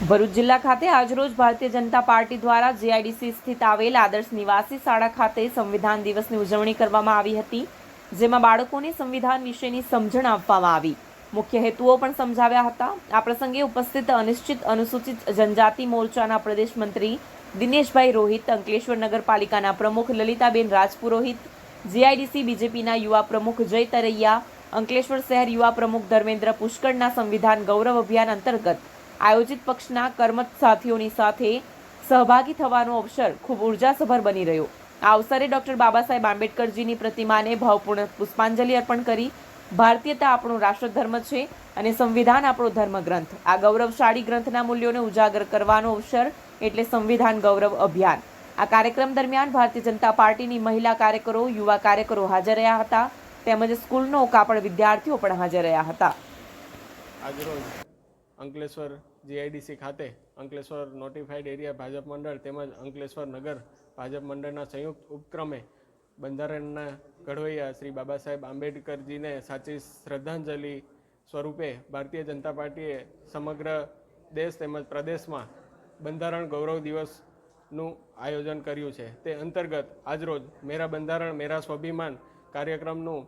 ભરૂચ જિલ્લા ખાતે આજરોજ ભારતીય જનતા પાર્ટી દ્વારા જીઆઈડીસી સ્થિત આવેલ આદર્શ નિવાસી શાળા ખાતે સંવિધાન દિવસની ઉજવણી કરવામાં આવી હતી, જેમાં બાળકોને સંવિધાન વિશેની સમજણ આપવામાં આવી. મુખ્ય હેતુઓ પણ સમજાવ્યા હતા. આ પ્રસંગે ઉપસ્થિત અનિશ્ચિત, અનુસૂચિત જનજાતિ મોરચાના પ્રદેશ મંત્રી દિનેશભાઈ રોહિત, અંકલેશ્વર નગરપાલિકાના પ્રમુખ લલિતાબેન રાજપુરોહિત જીઆઈડીસી બીજેપીના યુવા પ્રમુખ જય તરૈયા, અંકલેશ્વર શહેર યુવા પ્રમુખ ધર્મેન્દ્ર પુષ્કળના સંવિધાન ગૌરવ અભિયાન અંતર્ગત આયોજિત પક્ષના કર્મઠ સાથીઓની સાથે સહભાગી થવાનો અવસર ખૂબ ઉર્જાસભર બની રહ્યો. આ અવસરે ડૉક્ટર બાબા સાહેબ આંબેડકરજીની પ્રતિમાને ભાવપૂર્ણ પુષ્પાંજલિ અર્પણ કરી ભારતીયતા આપણો રાષ્ટ્રધર્મ છે અને સંવિધાન આપણો ધર્મગ્રંથ. આ ગૌરવશાળી ગ્રંથના મૂલ્યોને ઉજાગર કરવાનો અવસર એટલે સંવિધાન ગૌરવ અભિયાન. આ કાર્યક્રમ દરમિયાન ભારતીય જનતા પાર્ટીની મહિલા કાર્યકરો, યુવા કાર્યકરો હાજર રહ્યા હતા. તેમજ સ્કૂલનો કાપડ વિદ્યાર્થીઓ પણ હાજર રહ્યા હતા. અંકલેશ્વર જીઆઈડીસી ખાતે અંકલેશ્વર નોટિફાઈડ એરિયા ભાજપ મંડળ તેમજ અંકલેશ્વર નગર ભાજપ મંડળના સંયુક્ત ઉપક્રમે બંધારણના ઘડવૈયા શ્રી બાબા સાહેબ આંબેડકરજીને સાચી શ્રદ્ધાંજલિ સ્વરૂપે ભારતીય જનતા પાર્ટીએ સમગ્ર દેશ તેમજ પ્રદેશમાં બંધારણ ગૌરવ દિવસનું આયોજન કર્યું છે. તે અંતર્ગત આજરોજ મેરા બંધારણ, મેરા સ્વાભિમાન કાર્યક્રમનું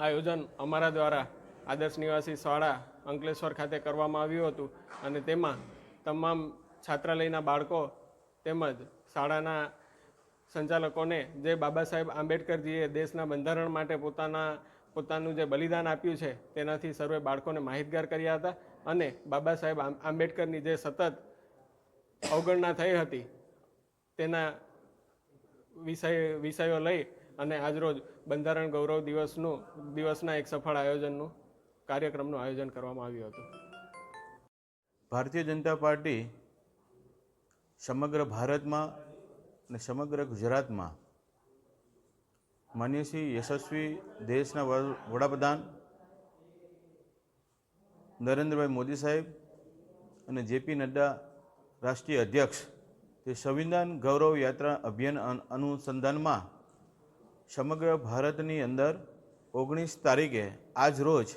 આયોજન અમારા દ્વારા આદર્શ નિવાસી શાળા અંકલેશ્વર ખાતે કરવામાં આવ્યું હતું અને તેમાં તમામ છાત્રાલયના બાળકો તેમજ શાળાના સંચાલકોને જે બાબા સાહેબ આંબેડકરજીએ દેશના બંધારણ માટે પોતાના, પોતાનું જે બલિદાન આપ્યું છે તેનાથી સર્વે બાળકોને માહિતગાર કર્યા હતા અને બાબા સાહેબ આંબેડકરની જે સતત અવગણના થઈ હતી તેના વિષય, વિષયો લઈ અને આજરોજ બંધારણ ગૌરવ દિવસનું, દિવસના એક સફળ આયોજનનું કાર્યક્રમનું આયોજન કરવામાં આવ્યું હતું. ભારતીય જનતા પાર્ટી સમગ્ર ભારતમાં અને સમગ્ર ગુજરાતમાં માન્ય શ્રી યશસ્વી દેશના વડાપ્રધાન નરેન્દ્રભાઈ મોદી સાહેબ અને જેપી નડ્ડા રાષ્ટ્રીય અધ્યક્ષ તે સંવિધાન ગૌરવ યાત્રા અભિયાન અનુસંધાનમાં સમગ્ર ભારતની અંદર ઓગણીસ તારીખે આજ રોજ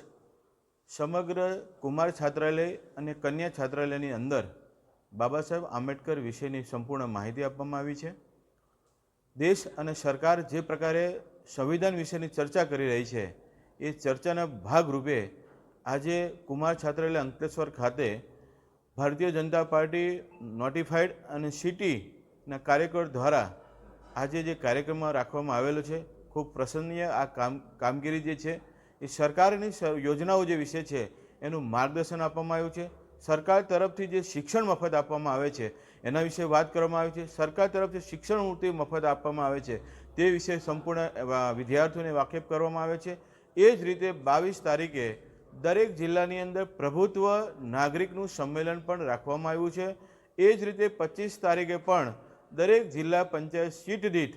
સમગ્ર કુમાર છાત્રાલય અને કન્યા છાત્રાલયની અંદર બાબા સાહેબ આંબેડકર વિશેની સંપૂર્ણ માહિતી આપવામાં આવી છે. દેશ અને સરકાર જે પ્રકારે સંવિધાન વિશેની ચર્ચા કરી રહી છે, એ ચર્ચાના ભાગરૂપે આજે કુમાર છાત્રાલય અંકલેશ્વર ખાતે ભારતીય જનતા પાર્ટી નોટિફાઈડ અને સિટીના કાર્યકર દ્વારા આજે જે કાર્યક્રમ રાખવામાં આવેલો છે, ખૂબ પ્રસન્નીય આ કામ કામગીરી જે છે એ સરકારની યોજનાઓ જે વિશે છે, એનું માર્ગદર્શન આપવામાં આવ્યું છે. સરકાર તરફથી જે શિક્ષણ મફત આપવામાં આવે છે, એના વિશે વાત કરવામાં આવી છે. સરકાર તરફથી શિક્ષણ મૂર્તિ મફત આપવામાં આવે છે, તે વિશે સંપૂર્ણ વિદ્યાર્થીઓને વાકેફ કરવામાં આવે છે. એ જ રીતે બાવીસ તારીખે દરેક જિલ્લાની અંદર પ્રભુત્વ નાગરિકનું સંમેલન પણ રાખવામાં આવ્યું છે. એ જ રીતે પચીસ તારીખે પણ દરેક જિલ્લા પંચાયત સીટ દીઠ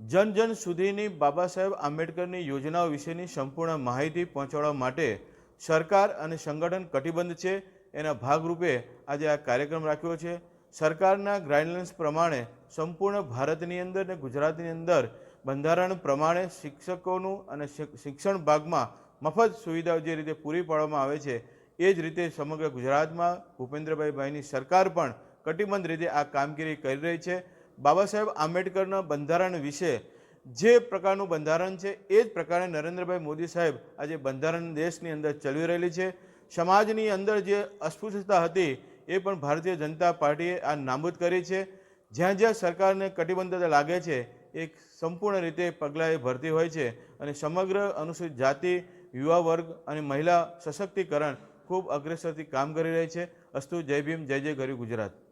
જન જન સુધીની બાબા સાહેબ આંબેડકરની યોજનાઓ વિશેની સંપૂર્ણ માહિતી પહોંચાડવા માટે સરકાર અને સંગઠન કટિબદ્ધ છે. એના ભાગરૂપે આજે આ કાર્યક્રમ રાખ્યો છે. સરકારના ગાઈડલાઇન્સ પ્રમાણે સંપૂર્ણ ભારતની અંદર અને ગુજરાતની અંદર બંધારણ પ્રમાણે શિક્ષકોનું અને શિક- શિક્ષણ ભાગમાં મફત સુવિધાઓ જે રીતે પૂરી પાડવામાં આવે છે, એ જ રીતે સમગ્ર ગુજરાતમાં ભૂપેન્દ્રભાઈ ભાઈની સરકાર પણ કટિબદ્ધ રીતે આ કામગીરી કરી રહી છે. બાબા સાહેબ આંબેડકરના બંધારણ વિશે જે પ્રકારનું બંધારણ છે, એ જ પ્રકારે નરેન્દ્રભાઈ મોદી સાહેબ આજે બંધારણ દેશની અંદર ચલવી રહેલી છે. સમાજની અંદર જે અસ્પૃશ્યતા હતી, એ પણ ભારતીય જનતા પાર્ટીએ આ નાબૂદ કરી છે. જ્યાં જ્યાં સરકારને કટિબદ્ધતા લાગે છે એક સંપૂર્ણ રીતે પગલાં એ ભરતી હોય છે અને સમગ્ર અનુસૂચિત જાતિ, યુવા વર્ગ અને મહિલા સશક્તિકરણ ખૂબ અગ્રેસરથી કામ કરી રહી છે. અસ્તુ, જય ભીમ, જય જય ગરી ગુજરાત.